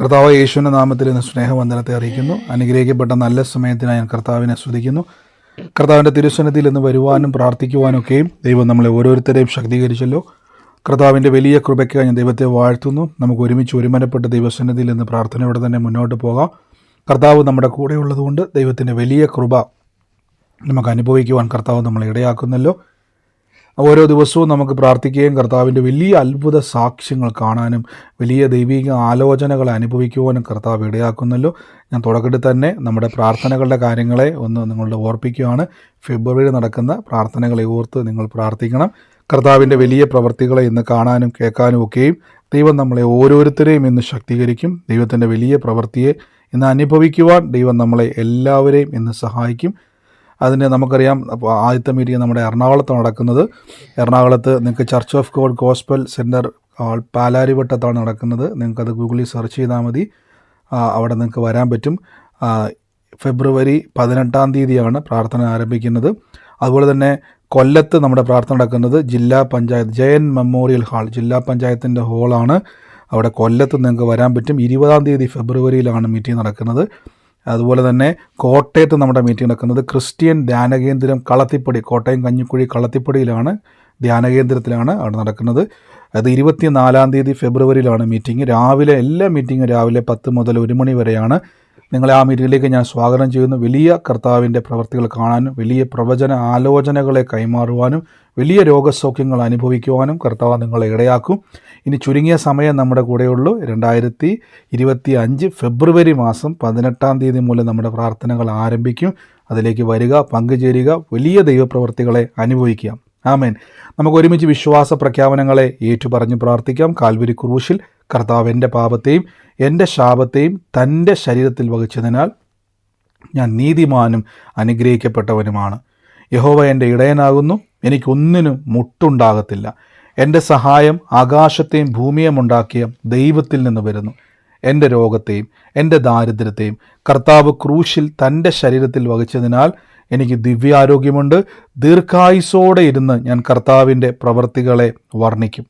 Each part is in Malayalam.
കർത്താവ് യേശുവിന്റെ നാമത്തിൽ ഇന്ന് സ്നേഹവന്ദനത്തെ അറിയിക്കുന്നു. അനുഗ്രഹിക്കപ്പെട്ട നല്ല സമയത്തിനായി ഞാൻ കർത്താവിനെ സ്തുതിക്കുന്നു. കർത്താവിന്റെ തിരുസനത്തിൽ ഇന്ന് വരുവാനും പ്രാർത്ഥിക്കുവാനൊക്കെയും ദൈവം നമ്മളെ ഓരോരുത്തരെയും ശക്തീകരിച്ചല്ലോ. കർത്താവിന്റെ വലിയ കൃപയ്ക്കായി ഞാൻ ദൈവത്തെ വാഴ്ത്തുന്നു. നമുക്ക് ഒരുമിച്ച് ഒരുമനപ്പെട്ട ദൈവസന്നിധിയിൽ നിന്ന് പ്രാർത്ഥനയോടെ തന്നെ മുന്നോട്ട് പോകാം. കർത്താവ് നമ്മുടെ കൂടെ ഉള്ളതുകൊണ്ട് ദൈവത്തിന്റെ വലിയ കൃപ നമുക്ക് അനുഭവിക്കുവാൻ കർത്താവ് നമ്മളെ ഇടയാക്കുന്നല്ലോ. ഓരോ ദിവസവും നമുക്ക് പ്രാർത്ഥിക്കുകയും കർത്താവിന്റെ വലിയ അത്ഭുത സാക്ഷ്യങ്ങൾ കാണാനും വലിയ ദൈവിക ആലോചനകൾ അനുഭവിക്കുവാനും കർത്താവ് ഇടയാക്കുന്നല്ലോ. ഞാൻ തുടക്കത്തിൽ തന്നെ നമ്മുടെ പ്രാർത്ഥനകളുടെ കാര്യങ്ങളെ ഒന്ന് നിങ്ങളുടെ ഓർപ്പിക്കുകയാണ് ഫെബ്രുവരി നടക്കുന്ന പ്രാർത്ഥനകളെ ഓർത്ത് നിങ്ങൾ പ്രാർത്ഥിക്കണം. കർത്താവിന്റെ വലിയ പ്രവർത്തികളെ ഇന്ന് കാണാനും കേൾക്കാനും ഒക്കെയും ദൈവം നമ്മളെ ഓരോരുത്തരെയും ഇന്ന് ശക്തീകരിക്കും. ദൈവത്തിന്റെ വലിയ പ്രവൃത്തിയെ ഇന്ന് അനുഭവിക്കുവാൻ ദൈവം നമ്മളെ എല്ലാവരെയും ഇന്ന് സഹായിക്കും. അതിന് നമുക്കറിയാം. ആദ്യത്തെ മീറ്റിംഗ് നമ്മുടെ എറണാകുളത്ത് നടക്കുന്നത്. എറണാകുളത്ത് നിങ്ങൾക്ക് church of God gospel centre പാലാരിവട്ടത്താണ് നടക്കുന്നത്. നിങ്ങൾക്കത് ഗൂഗിളിൽ സെർച്ച് ചെയ്താൽ മതി. അവിടെ നിങ്ങൾക്ക് വരാൻ പറ്റും. ഫെബ്രുവരി പതിനെട്ടാം തീയതിയാണ് പ്രാർത്ഥന ആരംഭിക്കുന്നത്. അതുപോലെ തന്നെ കൊല്ലത്ത് നമ്മുടെ പ്രാർത്ഥന നടക്കുന്നത് ജില്ലാ പഞ്ചായത്ത് ജയൻ മെമ്മോറിയൽ ഹാൾ ജില്ലാ പഞ്ചായത്തിന്റെ ഹാളാണ്. അവിടെ കൊല്ലത്ത് നിങ്ങൾക്ക് വരാൻ പറ്റും. ഇരുപതാം തീയതി ഫെബ്രുവരിയിലാണ് മീറ്റിംഗ് നടക്കുന്നത്. അതുപോലെ തന്നെ കോട്ടയത്ത് നമ്മുടെ മീറ്റിംഗ് നടക്കുന്നത് ക്രിസ്ത്യൻ ധ്യാനകേന്ദ്രം കളത്തിപ്പടി കോട്ടയം കഞ്ഞിക്കുഴി കളത്തിപ്പടിയിലാണ് ധ്യാനകേന്ദ്രത്തിലാണ് അവിടെ നടക്കുന്നത്. അത് ഇരുപത്തി നാലാം തീയതി ഫെബ്രുവരിയിലാണ് മീറ്റിംഗ് രാവിലെ എല്ലാ മീറ്റിങ്ങും രാവിലെ പത്ത് മുതൽ ഒരു മണി വരെയാണ് നിങ്ങളെ ആ മീറ്റിംഗിലേക്ക് ഞാൻ സ്വാഗതം ചെയ്യുന്നു. വലിയ കർത്താവിന്റെ പ്രവർത്തികൾ കാണാനും വലിയ പ്രവചന ആലോചനകളെ കൈമാറുവാനും വലിയ രോഗസൗഖ്യങ്ങൾ അനുഭവിക്കുവാനും കർത്താവ് നിങ്ങളെ ഇടയാക്കും. ഇനി ചുരുങ്ങിയ സമയം നമ്മുടെ കൂടെയുള്ളൂ. രണ്ടായിരത്തി ഇരുപത്തി അഞ്ച് ഫെബ്രുവരി മാസം പതിനെട്ടാം തീയതി മൂലം നമ്മുടെ പ്രാർത്ഥനകൾ ആരംഭിക്കും. അതിലേക്ക് വരിക പങ്കുചേരുക വലിയ ദൈവപ്രവർത്തികളെ അനുഭവിക്കുക. ആമേൻ. നമുക്ക് ഒരുമിച്ച് വിശ്വാസ പ്രഖ്യാപനങ്ങളെ ഏറ്റുപറഞ്ഞ് പ്രാർത്ഥിക്കാം. കാൽവരി ക്രൂശിൽ കർത്താവ് എന്റെ പാപത്തെയും എന്റെ ശാപത്തെയും തന്റെ ശരീരത്തിൽ വഹിച്ചതിനാൽ ഞാൻ നീതിമാനും അനുഗ്രഹിക്കപ്പെട്ടവനുമാണ്. യഹോവ എന്റെ ഇടയനാകുന്നു. എനിക്കൊന്നിനും മുട്ടുണ്ടാകത്തില്ല. എന്റെ സഹായം ആകാശത്തെയും ഭൂമിയും ഉണ്ടാക്കിയ ദൈവത്തിൽ നിന്ന് വരുന്നു. എന്റെ രോഗത്തെയും എന്റെ ദാരിദ്ര്യത്തെയും കർത്താവ് ക്രൂശിൽ തന്റെ ശരീരത്തിൽ വഹിച്ചതിനാൽ എനിക്ക് ദിവ്യാരോഗ്യമുണ്ട്. ദീർഘായുസോടെ ഇരുന്ന് ഞാൻ കർത്താവിന്റെ പ്രവൃത്തികളെ വർണിക്കും.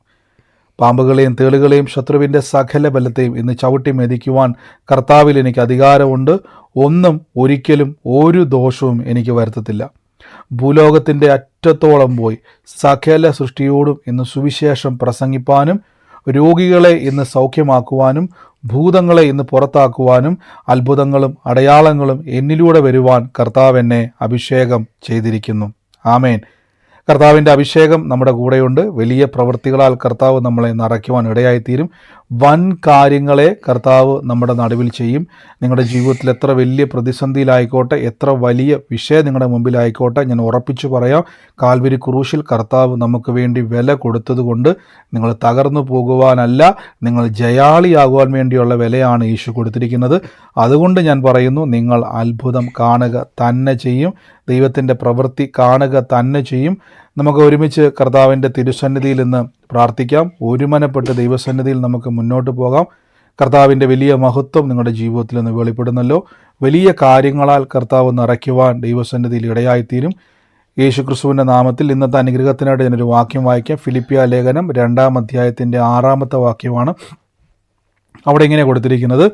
പാമ്പുകളെയും തേളുകളെയും ശത്രുവിന്റെ സകല ബലത്തെയും ഇന്ന് ചവിട്ടി മെതിക്കുവാൻ കർത്താവിൽ എനിക്ക് അധികാരമുണ്ട്. ഒന്നും ഒരിക്കലും ഒരു ദോഷവും എനിക്ക് വരുത്തത്തില്ല. ഭൂലോകത്തിന്റെ അറ്റത്തോളം പോയി സകല സൃഷ്ടിയോടും ഇന്ന് സുവിശേഷം പ്രസംഗിപ്പാനും രോഗികളെ ഇന്ന് സൗഖ്യമാക്കുവാനും ഭൂതങ്ങളെ ഇന്ന് പുറത്താക്കുവാനും അത്ഭുതങ്ങളും അടയാളങ്ങളും എന്നിലൂടെ വരുവാൻ കർത്താവ് എന്നെ അഭിഷേകം ചെയ്തിരിക്കുന്നു. ആമേൻ. കർത്താവിന്റെ അഭിഷേകം നമ്മുടെ കൂടെയുണ്ട്. വലിയ പ്രവൃത്തികളാൽ കർത്താവ് നമ്മളെ നിറയ്ക്കുവാൻ ഇടയായിത്തീരും. വൻ കാര്യങ്ങളെ കർത്താവ് നമ്മുടെ നടുവിൽ ചെയ്യും. നിങ്ങളുടെ ജീവിതത്തിൽ എത്ര വലിയ പ്രതിസന്ധിയിലായിക്കോട്ടെ എത്ര വലിയ വിഷയം നിങ്ങളുടെ മുമ്പിലായിക്കോട്ടെ ഞാൻ ഉറപ്പിച്ചു പറയാം. കാൽവരി ക്രൂശിൽ കർത്താവ് നമുക്ക് വേണ്ടി വില കൊടുത്തതുകൊണ്ട് നിങ്ങൾ തകർന്നു പോകുവാനല്ല നിങ്ങൾ ജയാളിയാകുവാൻ വേണ്ടിയുള്ള വിലയാണ് യേശു കൊടുത്തിരിക്കുന്നത്. അതുകൊണ്ട് ഞാൻ പറയുന്നു നിങ്ങൾ അത്ഭുതം കാണുക തന്നെ ചെയ്യും. ദൈവത്തിന്റെ പ്രവൃത്തി കാണുക തന്നെ ചെയ്യും. നമുക്ക് ഒരുമിച്ച് കർത്താവിന്റെ തിരുസന്നിധിയിൽ നിന്ന് പ്രാർത്ഥിക്കാം. ഒരുമനപ്പെട്ട് ദൈവസന്നിധിയിൽ നമുക്ക് മുന്നോട്ട് പോകാം. കർത്താവിന്റെ വലിയ മഹത്വം നിങ്ങളുടെ ജീവിതത്തിൽ നിന്ന് വെളിപ്പെടുന്നല്ലോ. വലിയ കാര്യങ്ങളാൽ കർത്താവ് നിറയ്ക്കുവാൻ ദൈവസന്നിധിയിൽ ഇടയായിത്തീരും. യേശു ക്രിസ്തുവിന്റെ നാമത്തിൽ ഇന്നത്തെ അനുഗ്രഹത്തിനായിട്ട് ഞാനൊരു വാക്യം വായിക്കാം. ഫിലിപ്പിയ ലേഖനം രണ്ടാം അധ്യായത്തിന്റെ ആറാമത്തെ വാക്യമാണ്. അവിടെ ഇങ്ങനെ കൊടുത്തിരിക്കുന്നത്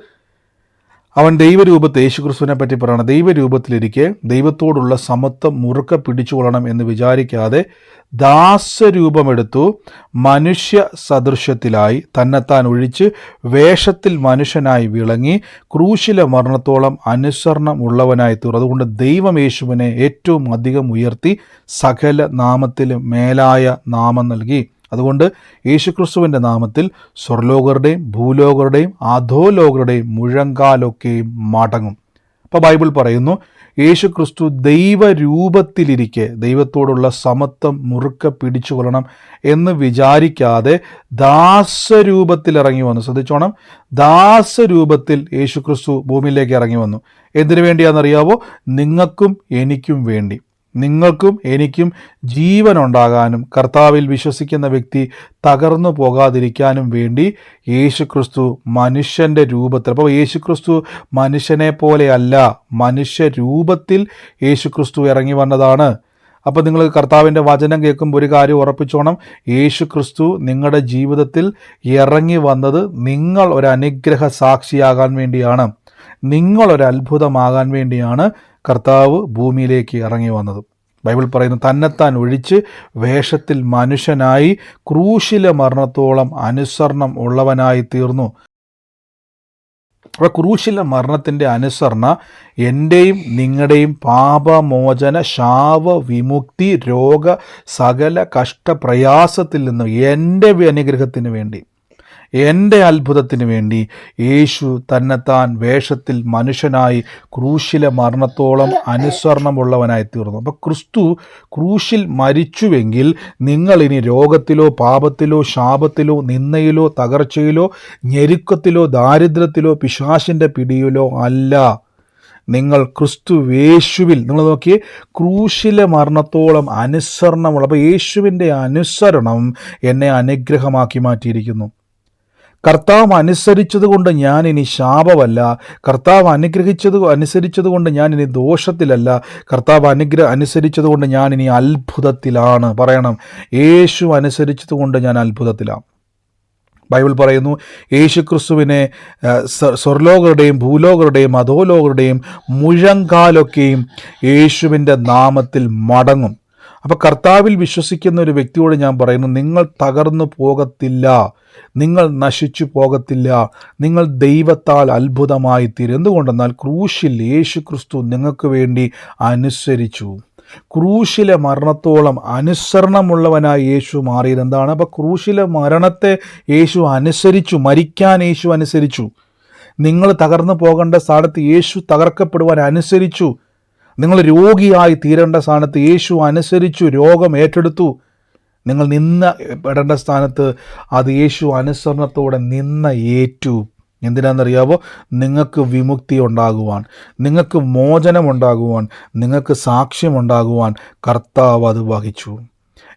അവൻ ദൈവരൂപത്തെ യേശുക്രിസ്തുവിനെ പറ്റി പറയണം. ദൈവരൂപത്തിലിരിക്കെ ദൈവത്തോടുള്ള സമത്വം മുറുക്ക പിടിച്ചുകൊള്ളണം എന്ന് വിചാരിക്കാതെ ദാസരൂപമെടുത്തു മനുഷ്യ സദൃശ്യത്തിലായി തന്നെത്താൻ ഒഴിച്ച് വേഷത്തിൽ മനുഷ്യനായി വിളങ്ങി ക്രൂശിലെ മരണത്തോളം അനുസരണം ഉള്ളവനായി അതുകൊണ്ട് ദൈവം യേശുവിനെ ഏറ്റവും അധികം ഉയർത്തി സകല നാമത്തിലും മേലായ നാമം നൽകി. അതുകൊണ്ട് യേശുക്രിസ്തുവിന്റെ നാമത്തിൽ സ്വർലോകരുടെയും ഭൂലോകരുടെയും അധോലോകരുടെയും മുഴങ്കാലൊക്കെയും മടങ്ങും. അപ്പോൾ ബൈബിൾ പറയുന്നു യേശുക്രിസ്തു ദൈവരൂപത്തിലിരിക്കെ ദൈവത്തോടുള്ള സമത്വം മുറുക്ക പിടിച്ചുകൊള്ളണം എന്ന് വിചാരിക്കാതെ ദാസരൂപത്തിൽ ഇറങ്ങി വന്നു. ശ്രദ്ധിച്ചോണം ദാസരൂപത്തിൽ യേശുക്രിസ്തു ഭൂമിയിലേക്ക് ഇറങ്ങി വന്നു. എന്തിനു വേണ്ടിയാണെന്നറിയാവോ? നിങ്ങൾക്കും എനിക്കും വേണ്ടി. നിങ്ങൾക്കും എനിക്കും ജീവൻ ഉണ്ടാകാനും കർത്താവിൽ വിശ്വസിക്കുന്ന വ്യക്തി തകർന്നു പോകാതിരിക്കാനും വേണ്ടി യേശുക്രിസ്തു മനുഷ്യന്റെ രൂപത്തിൽ. അപ്പോൾ യേശുക്രിസ്തു മനുഷ്യനെ പോലെയല്ല മനുഷ്യ രൂപത്തിൽ യേശുക്രിസ്തു ഇറങ്ങി വന്നതാണ്. അപ്പോൾ നിങ്ങൾ കർത്താവിന്റെ വചനം കേൾക്കുമ്പോൾ ഒരു കാര്യം ഉറപ്പിച്ചോണം. യേശു ക്രിസ്തു നിങ്ങളുടെ ജീവിതത്തിൽ ഇറങ്ങി വന്നത് നിങ്ങൾ ഒരു അനുഗ്രഹ സാക്ഷിയാകാൻ വേണ്ടിയാണ്. നിങ്ങൾ ഒരു വേണ്ടിയാണ്. കർത്താവ് ഭൂമിയിലേക്ക് ഇറങ്ങി വന്നത്. ബൈബിൾ പറയുന്നു തന്നെത്താൻ ഒഴിച്ച് വേഷത്തിൽ മനുഷ്യനായി ക്രൂശില മരണത്തോളം അനുസരണം ഉള്ളവനായി തീർന്നു. അപ്പോൾ ക്രൂശിലെ മരണത്തിന്റെ അനുസരണ എന്റെയും നിങ്ങളുടെയും പാപമോചന ശാവ വിമുക്തി രോഗ സകല കഷ്ടപ്രയാസത്തിൽ നിന്നും എന്റെ അനുഗ്രഹത്തിന് വേണ്ടി എന്റെ അത്ഭുതത്തിന് വേണ്ടി യേശു തന്നെത്താൻ വേഷത്തിൽ മനുഷ്യനായി ക്രൂശിലെ മരണത്തോളം അനുസരണമുള്ളവനായി തീർന്നു. അപ്പോൾ ക്രിസ്തു ക്രൂശിൽ മരിച്ചുവെങ്കിൽ നിങ്ങൾ ഇനി രോഗത്തിലോ പാപത്തിലോ ശാപത്തിലോ നിന്നയിലോ തകർച്ചയിലോ ഞെരുക്കത്തിലോ ദാരിദ്ര്യത്തിലോ പിശാശിന്റെ പിടിയിലോ അല്ല. നിങ്ങൾ ക്രിസ്തു യേശുവിൽ നിങ്ങൾ നോക്കി ക്രൂശിലെ മരണത്തോളം അനുസരണമുള്ള അപ്പോൾ യേശുവിന്റെ അനുസരണം എന്നെ അനുഗ്രഹമാക്കി മാറ്റിയിരിക്കുന്നു. കർത്താവ് അനുസരിച്ചതുകൊണ്ട് ഞാൻ ഇനി ശാപമല്ല. കർത്താവ് അനുഗ്രഹിച്ചത് അനുസരിച്ചതുകൊണ്ട് ഞാൻ ഇനി ദോഷത്തിലല്ല. കർത്താവ് അനുഗ്രഹ അനുസരിച്ചതുകൊണ്ട് ഞാൻ ഇനി അത്ഭുതത്തിലാണ്. പറയണം യേശു അനുസരിച്ചതുകൊണ്ട് ഞാൻ അത്ഭുതത്തിലാണ്. ബൈബിൾ പറയുന്നു യേശുക്രിസ്തുവിനെ സ്വർലോകരുടെയും ഭൂലോകരുടെയും അധോലോകരുടെയും മുഴങ്കാലൊക്കെയും യേശുവിന്റെ നാമത്തിൽ മടങ്ങും. അപ്പോൾ കർത്താവിൽ വിശ്വസിക്കുന്ന ഒരു വ്യക്തിയോട് ഞാൻ പറയുന്നു നിങ്ങൾ തകർന്നു പോകത്തില്ല നിങ്ങൾ നശിച്ചു പോകത്തില്ല നിങ്ങൾ ദൈവത്താൽ അത്ഭുതമായി തീരും എന്തുകൊണ്ടെന്നാൽ ക്രൂശിൽ യേശു ക്രിസ്തു നിങ്ങൾക്ക് വേണ്ടി അനുസരിച്ചു. ക്രൂശിലെ മരണത്തോളം അനുസരണമുള്ളവനായി യേശു മാറിയത് എന്താണ്? അപ്പോൾ ക്രൂശിലെ മരണത്തെ യേശു അനുസരിച്ചു മരിക്കാൻ യേശു അനുസരിച്ചു. നിങ്ങൾ തകർന്നു പോകേണ്ട സ്ഥലത്ത് യേശു തകർക്കപ്പെടുവാൻ അനുസരിച്ചു. നിങ്ങൾ രോഗിയായി തീരേണ്ട സ്ഥാനത്ത് യേശു അനുസരിച്ചു രോഗം ഏറ്റെടുത്തു. നിങ്ങൾ നിന്ന പെടേണ്ട സ്ഥാനത്ത് അത് യേശു അനുസരണത്തോടെ നിന്ന ഏറ്റു. എന്തിനാണെന്നറിയാവോ? നിങ്ങൾക്ക് വിമുക്തി ഉണ്ടാകുവാൻ നിങ്ങൾക്ക് മോചനം ഉണ്ടാകുവാൻ നിങ്ങൾക്ക് സാക്ഷ്യമുണ്ടാകുവാൻ കർത്താവ് അത് വഹിച്ചു.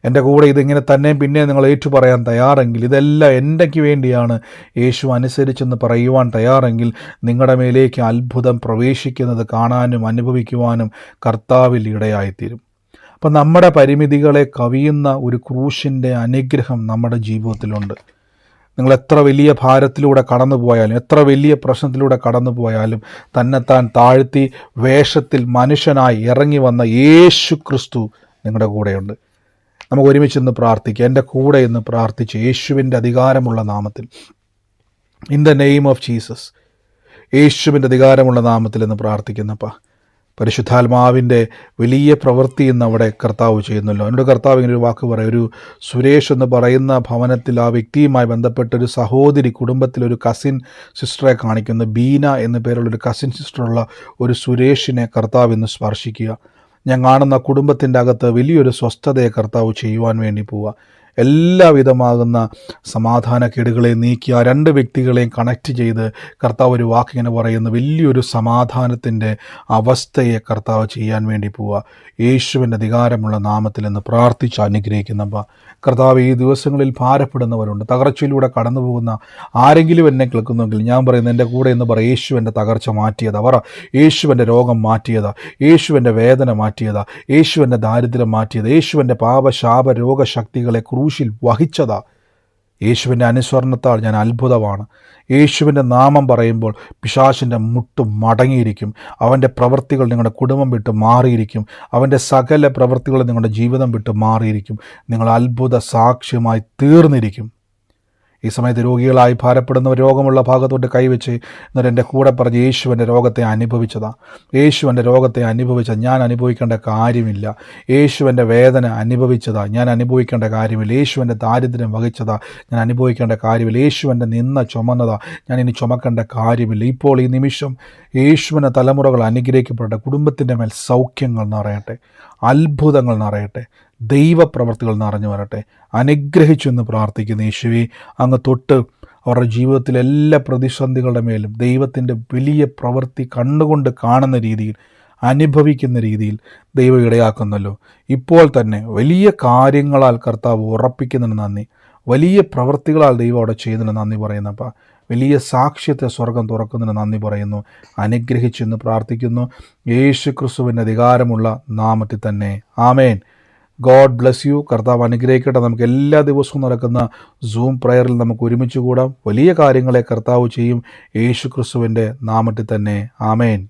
എന്റെ കൂടെ ഇതിങ്ങനെ തന്നെയും പിന്നെയും നിങ്ങൾ ഏറ്റു പറയാൻ തയ്യാറെങ്കിൽ ഇതെല്ലാം എന്റെക്ക് വേണ്ടിയാണ് യേശു അനുസരിച്ചെന്ന് പറയുവാൻ തയ്യാറെങ്കിൽ നിങ്ങളുടെ മേലേക്ക് അത്ഭുതം പ്രവേശിക്കുന്നത് കാണാനും അനുഭവിക്കുവാനും കർത്താവിൽ ഇടയായിത്തീരും. അപ്പം നമ്മുടെ പരിമിതികളെ കവിയുന്ന ഒരു ക്രൂശിന്റെ അനുഗ്രഹം നമ്മുടെ ജീവിതത്തിലുണ്ട്. നിങ്ങൾ എത്ര വലിയ ഭാരത്തിലൂടെ കടന്നു പോയാലും എത്ര വലിയ പ്രശ്നത്തിലൂടെ കടന്നു പോയാലും തന്നെത്താൻ താഴ്ത്തി വേഷത്തിൽ മനുഷ്യനായി ഇറങ്ങി വന്ന യേശു ക്രിസ്തു നിങ്ങളുടെ കൂടെയുണ്ട്. നമുക്ക് ഒരുമിച്ച് ഇന്ന് പ്രാർത്ഥിക്കാം. എന്റെ കൂടെ ഇന്ന് പ്രാർത്ഥിച്ച് യേശുവിന്റെ അധികാരമുള്ള നാമത്തിൽ. In the name of Jesus യേശുവിന്റെ അധികാരമുള്ള നാമത്തിൽ എന്ന് പ്രാർത്ഥിക്കുന്നപ്പ. പരിശുദ്ധാത്മാവിന്റെ വലിയ പ്രവൃത്തി ഇന്ന് അവിടെ കർത്താവ് ചെയ്യുന്നല്ലോ എന്നോട് കർത്താവ് ഇങ്ങനെ ഒരു വാക്ക് പറയും. ഒരു സുരേഷ് എന്ന് പറയുന്ന ഭവനത്തിൽ ആ വ്യക്തിയുമായി ബന്ധപ്പെട്ട ഒരു സഹോദരി കുടുംബത്തിലൊരു കസിൻ സിസ്റ്ററെ കാണിക്കുന്നു. ബീന എന്ന പേരുള്ള ഒരു കസിൻ സിസ്റ്ററുള്ള ഒരു സുരേഷിനെ കർത്താവ് ഇന്ന് സ്പർശിക്കുക. ഞാൻ കാണുന്ന കുടുംബത്തിന്റെ അകത്ത് വലിയൊരു സ്വസ്ഥതയെ കർത്താവ് ചെയ്യുവാൻ വേണ്ടി പോവുക. എല്ലാവിധമാകുന്ന സമാധാനക്കേടുകളെ നീക്കി ആ രണ്ട് വ്യക്തികളെയും കണക്ട് ചെയ്ത് കർത്താവ് ഒരു വാക്കിങ്ങനെ പറയുന്ന. വലിയൊരു സമാധാനത്തിന്റെ അവസ്ഥയെ കർത്താവ് ചെയ്യാൻ വേണ്ടി പോവുക യേശുവിന്റെ അധികാരമുള്ള നാമത്തിൽ നിന്ന് പ്രാർത്ഥിച്ച് അനുഗ്രഹിക്കുന്നപ്പ കർത്താവ് ഈ ദിവസങ്ങളിൽ ഭാരപ്പെടുന്നവരുണ്ട്. തകർച്ചയിലൂടെ കടന്നു പോകുന്ന ആരെങ്കിലും എന്നെ കേൾക്കുന്നുവെങ്കിൽ ഞാൻ പറയുന്നത് എന്റെ കൂടെ എന്ന് പറയും യേശുവിന്റെ തകർച്ച മാറ്റിയത്. പറ. യേശുവിന്റെ രോഗം മാറ്റിയത്. യേശുവിന്റെ വേദന മാറ്റിയത്. യേശുവിന്റെ ദാരിദ്ര്യം മാറ്റിയത്. യേശുവിന്റെ പാപശാപ രോഗശക്തികളെ ക്രൂശിൽ വഹിച്ചതാ. യേശുവിന്റെ അനുസ്മരണത്താൽ ഞാൻ അത്ഭുതമാണ്. യേശുവിന്റെ നാമം പറയുമ്പോൾ പിശാശിന്റെ മുട്ടും മടങ്ങിയിരിക്കും. അവന്റെ പ്രവൃത്തികൾ നിങ്ങളുടെ കുടുംബം വിട്ട് മാറിയിരിക്കും. അവന്റെ സകല പ്രവൃത്തികൾ നിങ്ങളുടെ ജീവിതം വിട്ട് മാറിയിരിക്കും. നിങ്ങൾ അത്ഭുത സാക്ഷ്യമായി തീർന്നിരിക്കും. ഈ സമയത്ത് രോഗികളായി ഭാരപ്പെടുന്നവർ രോഗമുള്ള ഭാഗത്തോട്ട് കൈവച്ച് എന്നിട്ട് എന്റെ കൂടെ പറഞ്ഞ് യേശുവിന്റെ രോഗത്തെ അനുഭവിച്ചതാ. യേശുവിന്റെ രോഗത്തെ അനുഭവിച്ച ഞാൻ അനുഭവിക്കേണ്ട കാര്യമില്ല. യേശുവിന്റെ വേദന അനുഭവിച്ചതാണ് ഞാൻ അനുഭവിക്കേണ്ട കാര്യമില്ല. യേശുവിന്റെ ദാരിദ്ര്യം വഹിച്ചതാ. ഞാൻ അനുഭവിക്കേണ്ട കാര്യമില്ല. യേശുവിന്റെ നിന്ന ചുമന്നതാ. ഞാൻ ഇനി ചുമക്കേണ്ട കാര്യമില്ല. ഇപ്പോൾ ഈ നിമിഷം യേശുവിന്റെ തലമുറകൾ അനുഗ്രഹിക്കപ്പെട്ട കുടുംബത്തിന്റെ മേൽ സൗഖ്യങ്ങൾ നിറയട്ടെ. അത്ഭുതങ്ങൾ നിറയട്ടെ. ദൈവപ്രവർത്തികൾ നിറഞ്ഞു വരട്ടെ. അനുഗ്രഹിച്ചു എന്ന് പ്രാർത്ഥിക്കുന്ന യേശുവെ. അങ്ങ് തൊട്ട് അവരുടെ ജീവിതത്തിലെ എല്ലാ പ്രതിസന്ധികളുടെ മേലും ദൈവത്തിന്റെ വലിയ പ്രവൃത്തി കണ്ണുകൊണ്ട് കാണുന്ന രീതിയിൽ അനുഭവിക്കുന്ന രീതിയിൽ ദൈവം ഇടയാക്കുന്നല്ലോ. ഇപ്പോൾ തന്നെ വലിയ കാര്യങ്ങളാൽ കർത്താവ് ഉറപ്പിക്കുന്നതിന് നന്ദി. വലിയ പ്രവൃത്തികളാൽ ദൈവം അവിടെ ചെയ്യുന്നതിന് നന്ദി പറയുന്നപ്പോൾ വലിയ സാക്ഷ്യത്തെ സ്വർഗം തുറക്കുന്നതിന് നന്ദി പറയുന്നു. അനുഗ്രഹിച്ചെന്ന് പ്രാർത്ഥിക്കുന്നു. യേശു ക്രിസ്തുവിന്റെ അധികാരമുള്ള നാമത്തിൽ തന്നെ. ആമേൻ. God bless you. കർത്താവ് അനുഗ്രഹിക്കട്ടെ. നമുക്ക് എല്ലാ ദിവസവും നടക്കുന്ന സൂം പ്രയറിൽ നമുക്ക് ഒരുമിച്ച് കൂടാം. വലിയ കാര്യങ്ങളെ കർത്താവ് ചെയ്യും. യേശു ക്രിസ്തുവിന്റെ നാമത്തിൽ തന്നെ. ആമേൻ.